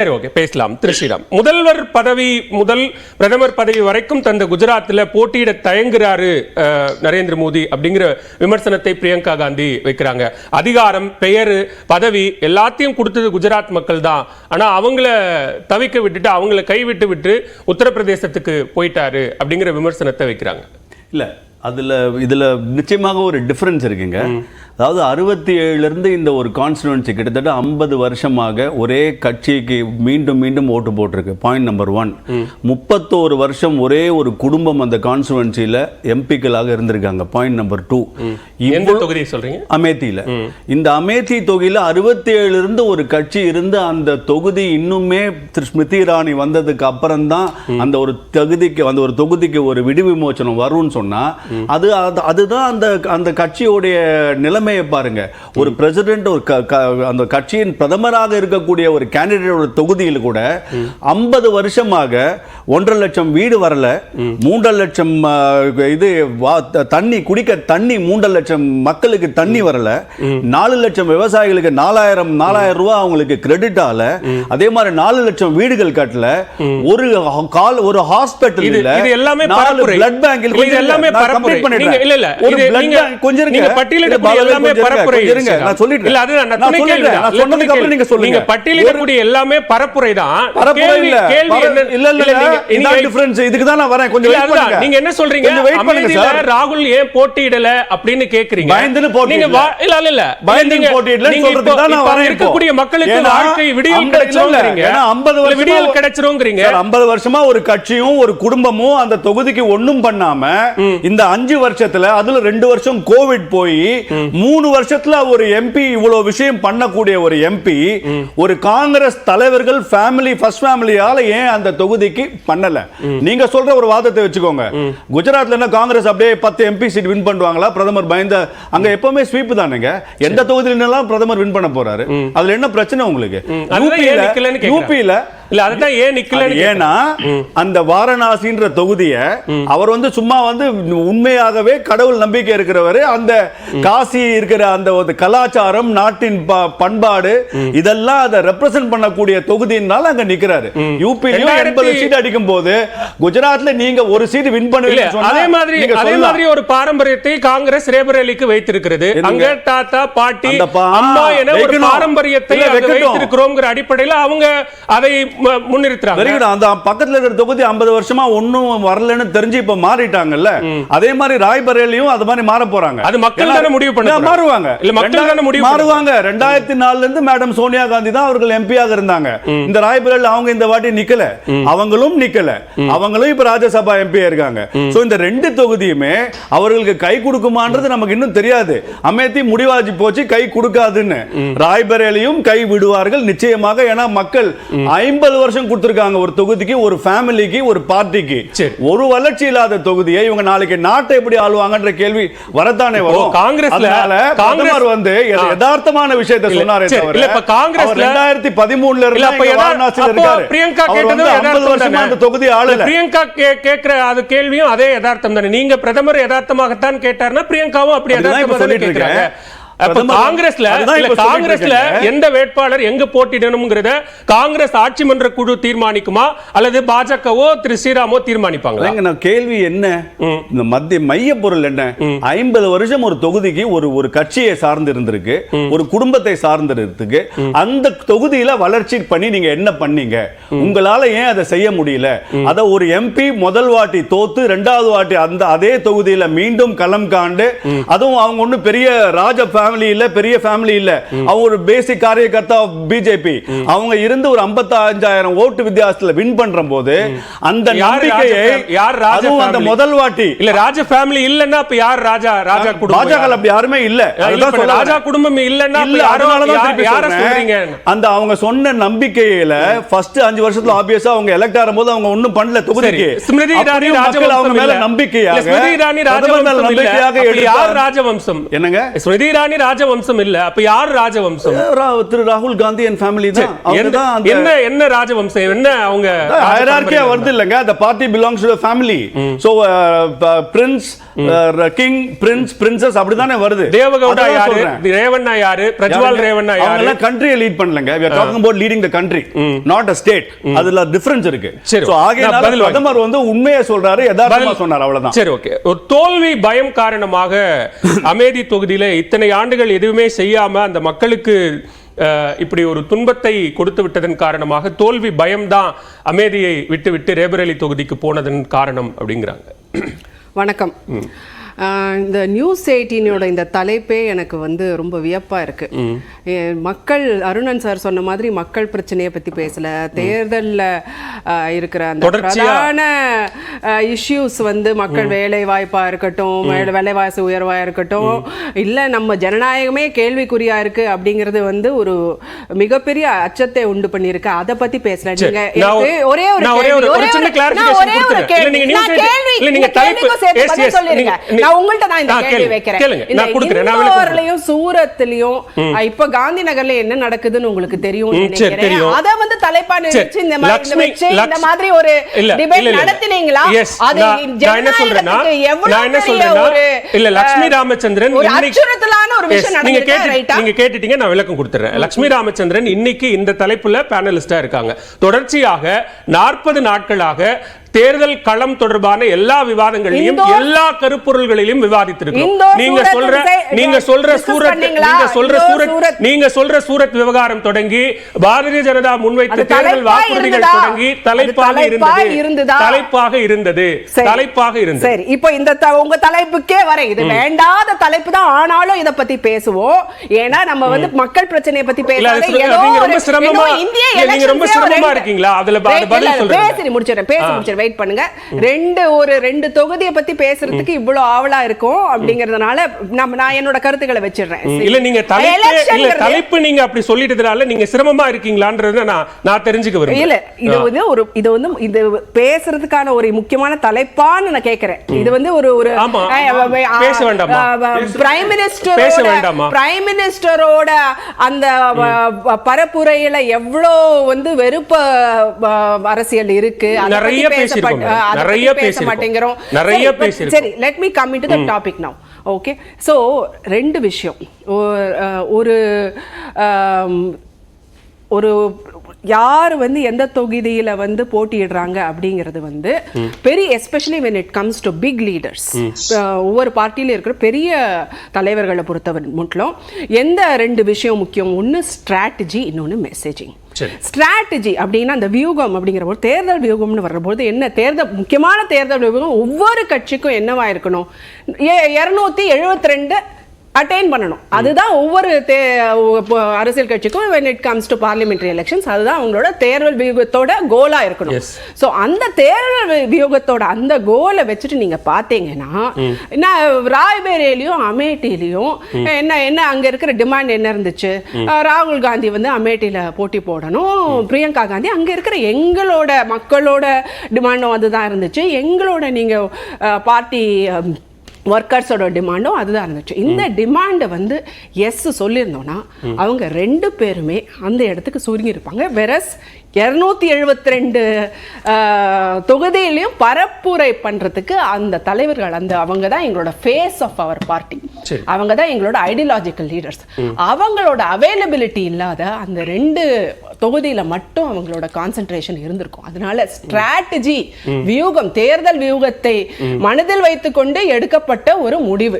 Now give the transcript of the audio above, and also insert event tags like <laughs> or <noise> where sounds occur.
சரி ஓகே பேசலாம். திரு ஸ்ரீராம் முதல்வர் பதவி முதல் பிரதமர் பதவி வரைக்கும் தந்த குஜராத்தில் போட்டியிட தயங்குறாரு அஹ், நரேந்திர மோடி அப்படிங்கிற விமர்சனத்தை பிரியங்கா காந்தி வைக்கிறாங்க. அதிகாரம் பெயர் பதவி எல்லாத்தையும் கொடுத்தது குஜராத் மக்கள் தான். ஆனா அவங்கள தவிக்க விட்டுட்டு அவங்கள கைவிட்டு விட்டு உத்தரப்பிரதேசத்துக்கு போயிட்டாரு அப்படிங்கிற விமர்சனத்தை வைக்கிறாங்க. இல்ல அதுல இதுல நிச்சயமாக ஒரு டிஃபரன்ஸ் இருக்குங்க. அதாவது அறுபத்தி இருந்து இந்த ஒரு கான்ஸ்டிடுவன்சி கிட்டத்தட்ட ஐம்பது வருஷமாக ஒரே கட்சிக்கு மீண்டும் மீண்டும் ஓட்டு போட்டிருக்கு. பாயிண்ட் நம்பர் ஒன் முப்பத்தோரு வருஷம் ஒரே ஒரு குடும்பம் அந்த கான்ஸ்டிடுவன்சியில் எம்பிக்களாக இருந்திருக்காங்க. பாயிண்ட் நம்பர் டூ எந்த தொகுதியை சொல்றீங்க? அமேத்தியில. இந்த அமேத்தி தொகுதியில அறுபத்தி இருந்து ஒரு கட்சி இருந்து அந்த தொகுதி இன்னுமே திரு ஸ்மிருதி இராணி வந்ததுக்கு அப்புறம் தான் அந்த ஒரு தகுதிக்கு அந்த ஒரு தொகுதிக்கு ஒரு விடு விமோச்சனம் வரும்னு சொன்னா அது அது- அதுதான் அந்த அந்த கட்சியோடைய நிலைமையை பாருங்க. ஒரு பிரசிடென்ட் ஒரு அந்த கட்சியின் பிரதமராக இருக்கக்கூடிய ஒரு கேண்டிடேட் தொகுதியில் கூட ஐம்பது வருஷமாக ஒன்றரை லட்சம் வீடு வரல மூன்றரை லட்சம் இது தண்ணி குடிக்க தண்ணி மூன்றரை லட்சம் மக்களுக்கு தண்ணி வரல நாலு லட்சம் விவசாயிகளுக்கு நாலாயிரம் நாலாயிரம் ரூபாய் அவங்களுக்கு கிரெடிட் ஆகல அதே மாதிரி நாலு லட்சம் வீடுகள் கட்டல ஒரு கால் ஒரு ஹாஸ்பிட்டல் எல்லாமே பிளட் பேங்க் இல்ல, இது எல்லாமே பரப்புரை நீங்க இல்ல இல்ல ஒரு இது blood நீங்க bank கொஞ்சம் இருங்க. நீங்க பட்டியலிடக்கூடிய இல்ல, எல்லாமே கொஞ்சம் இருங்க, பரப்புரை கொஞ்சம் இருங்க. ஸ்ரீராம். நான் சொல்லிடுறேன் இல்ல அது நான் நான் துணை சொல்லிடுறேன் கேள்வி நான் இல்ல, சொன்னதுக்கு துணை அப்புறம் நீங்க கேள்வி. சொல்லுங்க. நீங்க பட்டியலிடக்கூடிய எல்லாமே பரப்புரை தான். பரப்புரை கேள்வி இல்ல. கேள்வி பர- என்ன இல்ல இல்ல இல்ல, நீங்க- இதான் நீங்க- டிஃபரன்ஸ் இதுக்கு தான் நான் வரேன். கொஞ்சம் இல்ல, வெயிட் அதுதான். பண்ணுங்க. நீங்க என்ன சொல்றீங்க? கொஞ்சம் வெயிட் பண்ணுங்க அமேதியில சார் ராகுல் ஏன் போட்டியிடல அப்படின்னு கேக்குறீங்க? பயந்துன்னு போட்டியிடல. நீங்க வா- இல்ல இல்ல இல்ல. பயந்துன்னு நீங்க- போட்டியிடலன்னு நீங்க சொல்றதுக்கு இப்போ- தான் நான் இப்போ வரேன் இப்போ. இருக்கக்கூடிய மக்களுக்கு வாழ்க்கை விடியல் ஏன்னா, வருஷமா விடியல் கிடைச்சிருங்கிறீங்க. சார், 50 வருஷமா ஒரு கட்சியும் ஒரு குடும்பமும் அந்த தொகுதிக்கு ஒண்ணும் பண்ணாம இந்த அஞ்சு வருஷத்துல அதுல ரெண்டு வருஷம் கோவிட் போய் மூணு வருஷத்துல ஒரு எம்பி இவ்வளவு விஷயம் பண்ணக்கூடிய ஒரு எம்பி ஒரு காங்கிரஸ் தலைவர்கள் ஃபேமிலி ஃபர்ஸ்ட் ஃபேமிலியால ஏன் அந்த தொகுதிக்கு பண்ணல? நீங்க சொல்ற ஒரு வாதத்தை வச்சுக்கோங்க. குஜராத்ல என்ன காங்கிரஸ் அப்படியே பத்து எம்பி சீட் வின் பண்ணுவாங்களா? பிரதமர் பயந்த அங்க எப்பவுமே ஸ்வீப் தானுங்க. எந்த தொகுதியிலாம் பிரதமர் வின் பண்ண போறாரு? அதுல என்ன பிரச்சனை உங்களுக்கு. யூபியில இல்ல அதுதான் ஏன் நிக்கலன்னு அது ஏன்னா அந்த வாரணாசின்ற தொகுதிய அவர் வந்து சும்மா வந்து உண்மையாகவே கடவுள் நம்பிக்கை இருக்கிறவர் அந்த காசி இருக்கிற அந்த கலாச்சாரம் நாட்டின் பண்பாடு இதெல்லாம் அதை ரெப்ரசென்ட் பண்ணக்கூடிய தொகுதியினால அங்க நிக்கிறாரு. யூபிலையும் எண்பது சீட் அடிக்கும் போது குஜராத்ல நீங்க ஒரு சீட் வின் பண்ணுவீங்க அதே மாதிரி அதே மாதிரி ஒரு பாரம்பரியத்தை காங்கிரஸ் ரேபரேலிக்கு வைத்திருக்கிறது? அங்க தாத்தா பாட்டி அம்மா என ஒரு. பாரம்பரியத்தை. வைத்திருக்கிறோங்கிற அடிப்படையில அவங்க அதை முன்னிறுத்துறாங்க. வெரி குட் அந்த பக்கத்துல இருக்கிற தொகுதி 50 வருஷமா ஒண்ணும் வரலன்னு தெரிஞ்சு இப்ப மாறிட்டாங்கல்ல? அதே மாதிரி ராய்பரேலியும் அது மாதிரி மாற போறாங்க. அது மக்கள் தானே முடிவு பண்ண. மாறுவாங்க. இல்ல, மக்கள் தானே முடிவு மாறுவாங்க. ரெண்டாயிரத்தி நாலுல இருந்து மேடம் சோனியா காந்தி தான் அவர்கள் எம்பியாக இருந்தாங்க. இந்த ராய்பரேல் அவங்க இந்த வாட்டி நிக்கல. அவங்களும் நிக்கல. அவங்களும் இப்ப ராஜ்யசபா எம்பி இருக்காங்க. சோ இந்த ரெண்டு தொகுதியுமே அவர்களுக்கு கை கொடுக்குமான்றது நமக்கு இன்னும் தெரியாது. அமேத்தி முடிவாஜி போச்சு கை கொடுக்காதுன்னு. ராய்பரேலியும் கை விடுவார்கள் நிச்சயமாக. ஏன்னா மக்கள் ஐம்பது வருஷம் கொடுத்திருக்காங்க. ஒரு தொகுதிக்கு ஒரு ஃபேமிலிக்கு ஒரு பார்ட்டிக்கு. ஒரு வளர்ச்சி இல்லாத தொகுதியை இவங்க நாளைக்கு நாட்டை எப்படி ஆளுவாங்கன்ற கேள்வி வரத்தானே வரும். காங்கிரஸ்ல- காங்கிரஸ்- வந்து. யதார்த்தமான விஷயத்தை சொன்னாரே இல்ல, இப்ப காங்கிரஸ்ல- அவர் 2013 ல இல்ல, இருந்து இருக்காரு. பிரியங்கா கேட்டது வந்து 50 யதார்த்தம் வருஷமா தானே? அந்த தொகுதி ஆளல. பிரியங்கா கே- கேக்குற அது கேள்வியும் அதே யதார்த்தம் தானே. நீங்க பிரதமர் யதார்த்தமாகத்தான் கேட்டாருன்னா பிரியங்காவும் அப்படி இப்ப யதார்த்தமா தானே சொல்லிட்டு பிரதமர் காங்கிரஸ்ல காங்கிரஸ்ல. எந்த வேட்பாளர் எங்க போட்டியிடணுங்கிறத காங்கிரஸ் ஆட்சி மன்ற குழு தீர்மானிக்குமா? அல்லது பாஜகவோ திரு ஸ்ரீராமோ தீர்மானிப்பாங்களா? நான் கேள்வி என்ன? இந்த மத்திய மைய பொருள் என்ன? ஐம்பது வருஷம் ஒரு தொகுதிக்கு ஒரு ஒரு கட்சியை சார்ந்து இருந்திருக்கு ஒரு குடும்பத்தை சார்ந்து இருக்கு அந்த தொகுதியில வளர்ச்சி பண்ணி நீங்க என்ன பண்ணீங்க? உங்களால ஏன் அதை செய்ய முடியல? அத ஒரு எம்பி முதல் வாட்டி தோத்து ரெண்டாவது வாட்டி அந்த அதே தொகுதியில மீண்டும் களம் காண்டு அதுவும் அவங்க ஒண்ணும் பெரிய ராஜ ஃபேமிலி இல்ல பெரிய ஃபேமிலி இல்ல அவங்க ஒரு பேசிக் காரியகர்த்தா பிஜேபி அவங்க இருந்து ஒரு 55000 ஓட்டு வித்தியாசத்துல வின் பண்ற போது அந்த நம்பிக்கையை யார் ராஜ அந்த ஃபேமிலி? முதல் வாட்டி இல்ல ராஜ ஃபேமிலி இல்லன்னா அப்ப யார் ராஜா ராஜா குடும்பம் யார்? அப்படி யாருமே இல்ல ராஜா. குடும்பம் இல்லன்னா. அந்த அவங்க சொன்ன நம்பிக்கையில ஃபர்ஸ்ட் அஞ்சு வருஷத்துல ஆபியஸா அவங்க எலெக்ட் ஆகும்போது அவங்க ஒண்ணும் பண்ணல தொகுதிக்கு ஸ்மிருதி இரானி அவங்க மேல. நம்பிக்கையாக ஸ்மிருதி இரானி ராஜவம்சம் யார். ராஜவம்சம் என்னங்க ஸ்மிருதி இரானி ராஜவம்சம் இல்ல. அப்ப யார் ராஜவம்சம்? திரு ராகுல் காந்தி என் ஃபேமிலி தான். அவங்க என்ன என்ன ராஜவம்சம்? என்ன அவங்க ஹயரார்க்கியா வருது இல்லங்க. belongs to the family. so uh, prince king prince princess அப்படிதானே வருது. தேவகவுடா யாரு. ரேவண்ணா யாரு? பிரஜ்வால்? ரேவண்ணா அவங்க யாரு? எல்லாம் கண்ட்ரியை லீட் பண்ணலங்க. we are talking about leading the country not a state. அதுல டிஃபரன்ஸ் இருக்கு. சோ வாங்கி- பிரதமர் வந்து உண்மையை சொல்றாரு யதார்த்தமா சொன்னார் அவ்வளவுதான். சரி ஓகே ஒரு தோல்வி பயம் காரணமாக <laughs> அமேதி தொகுதியில இத்தனை ஆண்டுகள் எதுவுமே செய்யாம அந்த மக்களுக்கு இப்படி ஒரு துன்பத்தை கொடுத்து விட்டதன் காரணமாக தோல்வி பயம்தான் அமேதியை விட்டு விட்டு ரேபரேலி தொகுதிக்கு போனதன் காரணம் அப்படிங்கிறாங்க. வணக்கம். இந்த நியூஸ் எயிட்டீனோட இந்த தலைப்பே எனக்கு வந்து ரொம்ப வியப்பா இருக்கு. ஏ, மக்கள் அருணன் சார் சொன்ன மாதிரி மக்கள் பிரச்சனையை பத்தி பேசல. தேர்தல்ல இருக்கிற அந்த பிரதான இஷ்யூஸ் வந்து மக்கள் வேலை வாய்ப்பா இருக்கட்டும் வேலை- வேலைவாசி உயர்வா இருக்கட்டும். இல்ல நம்ம ஜனநாயகமே கேள்விக்குறியா இருக்கு அப்படிங்கிறது வந்து ஒரு மிகப்பெரிய அச்சத்தை உண்டு பண்ணிருக்கு அதை பத்தி பேசல. சரி, நீங்க நான் ஒரு- ஒரே ஒரு நான் ஒரே கேள்வி, ஒரு- ஒரு கேள்வி. கேள்விக்கும் சேர்த்து பதில் சொல்லிருங்க. நான் உங்கள்ட்ட தான் இந்த கேள்வி வைக்கிறேன். இந்த நான் கொடுக்குறேன், நான் விளக்கம் இந்தோர்லயும், சூரத்லயும் இப்ப காந்தி நகர்ல என்ன நடக்குதுன்னு உங்களுக்கு தெரியும். அத வந்து தலைப்பா நினைச்சு இந்த மாதிரி இந்த மாதிரி ஒரு டிபேட். நடத்தினீங்களா? அது இல்ல, அஹ், ராமச்சந்திரன் அச்சுறுத்தலான ஒரு விஷயம் நீங்க நீங்க கேட்டுட்டீங்க நான் விளக்கம் கொடுத்துறேன். லட்சுமி ராமச்சந்திரன் இன்னைக்கு இந்த தலைப்புல பேனலிஸ்டா இருக்காங்க. தொடர்ச்சியாக நாற்பது நாட்களாக தேர்தல் களம் தொடர்பான எல்லா விவாதங்களையும் இந்தோர் எல்லா கருப்பொருள்களையும் விவாதித்திருக்கோம் இந்தோர் நீங்க சொல்ற நீங்க சொல்ற சூரத்? நீங்க சொல்ற சூரத் நீங்க சொல்ற சூரத் விவகாரம் தொடங்கி பாரதிய ஜனதா முன்வைத்த தேர்தல் வாக்குறுதிகள்? தொடங்கி தலைப்பாக தலைப்பா இருந்தது? தலைப்பாக இருந்தது. தலைப்பாக இருந்தது சரி இப்போ இந்த உங்க தலைப்புக்கே வர இது வேண்டாத தலைப்பு தான் ஆனாலும் இத பத்தி பேசுவோம் ஏன்னா நம்ம வந்து மக்கள் பிரச்சனையை பத்தி பேசாத. ஏதோ ரொம்ப சிரமமா- நீங்க ரொம்ப சிரமமா இருக்கீங்களா? அதுல பதில் சொல்றேன். பேசி முடிச்சிடுறேன் பேசி. முடிச்சிடுறேன் வெயிட் பண்ணுங்க. ரெண்டு ஒரு ரெண்டு தொகுதியை பத்தி பேசுறதுக்கு இவ்வளவு ஆவலா இருக்கும் அப்படிங்கறதுனால நம்ம நான் என்னோட கருத்துக்களை வச்சிடுறேன். இல்ல நீங்க தலைப்பு நீங்க அப்படி சொல்லிட்டதுனால நீங்க சிரமமா இருக்கீங்களான்றத நான் நான் தெரிஞ்சுக்க இல்ல இது வந்து ஒரு இது வந்து இது பேசுறதுக்கான ஒரு முக்கியமான தலைப்பான்னு நான் கேக்குறேன். இது வந்து ஒரு ஒரு. பேச வேண்டாமா? Prime minister? பிரைம் மினிஸ்டரோட அந்த பரப்புரையில எவ்வளோ வந்து வெறுப்ப அரசியல் இருக்கு? நிறைய பேசியிருக்கோம் நிறைய பேச. மாட்டேங்கிறோம். நிறைய சரி, but பேசியிருக்கோம். சரி let me come into the topic now okay so ரெண்டு விஷயம். ஒரு ஒரு யார் வந்து எந்த தொகுதியில வந்து போட்டியிடுறாங்க அப்படிங்கிறது வந்து பெரிய especially when it comes to big leaders ஒவ்வொரு பார்ட்டியில இருக்கிற பெரிய தலைவர்களை பொறுத்தவரை மட்டும் எந்த ரெண்டு விஷயம் முக்கியம்? ஒன்று ஸ்ட்ராட்டஜி இன்னொன்று மெசேஜிங். ஸ்ட்ராட்டஜி அப்படின்னா அந்த வியூகம் அப்படிங்கிற போது தேர்தல் வியூகம்னு வர்றபோது என்ன தேர்தல் முக்கியமான தேர்தல் வியூகம் ஒவ்வொரு கட்சிக்கும் என்னவா இருக்கணும்? இரநூத்தி எழுபத்தி ரெண்டு அட்டைன் பண்ணணும். அதுதான் ஒவ்வொரு தே அரசியல் கட்சிக்கும் when it comes to parliamentary elections அதுதான் அவங்களோட தேர்தல் வியூகத்தோட கோலா இருக்கணும். ஸோ அந்த தேர்தல் வியூகத்தோட அந்த கோலை வச்சுட்டு நீங்க பார்த்தீங்கன்னா என்ன ராய்பேரியிலையும் அமேட்டிலையும் என்ன என்ன அங்க இருக்கிற டிமாண்ட் என்ன இருந்துச்சு? ராகுல் காந்தி வந்து அமேட்டியில போட்டி போடணும். பிரியங்கா காந்தி அங்க இருக்கிற எங்களோட மக்களோட டிமாண்டும் அதுதான் இருந்துச்சு. எங்களோட நீங்க பார்ட்டி ஒர்க்கர்ஸோட டிமாண்டும் அதுதான் இருந்துச்சு. இந்த டிமாண்டை வந்து எஸ் சொல்லியிருந்தோம்னா அவங்க ரெண்டு பேருமே அந்த இடத்துக்கு சுருங்கி இருப்பாங்க வெரஸ் இரநூத்தி எழுபத்தி ரெண்டு தொகுதியிலையும் பரப்புரை பண்றதுக்கு அந்த தலைவர்கள் அந்த அவங்க தான் எங்களோட ஃபேஸ் ஆஃப் அவர் பார்ட்டி. அவங்க தான் எங்களோட ஐடியாலஜிக்கல் லீடர்ஸ் அவங்களோட அவைலபிலிட்டி இல்லாத அந்த ரெண்டு தொகுதியில் மட்டும் அவங்களோட கான்சென்ட்ரேஷன் இருந்திருக்கும். அதனால ஸ்ட்ராட்டஜி வியூகம் தேர்தல் வியூகத்தை மனதில் வைத்துக்கொண்டு எடுக்கப்பட்ட ஒரு முடிவு.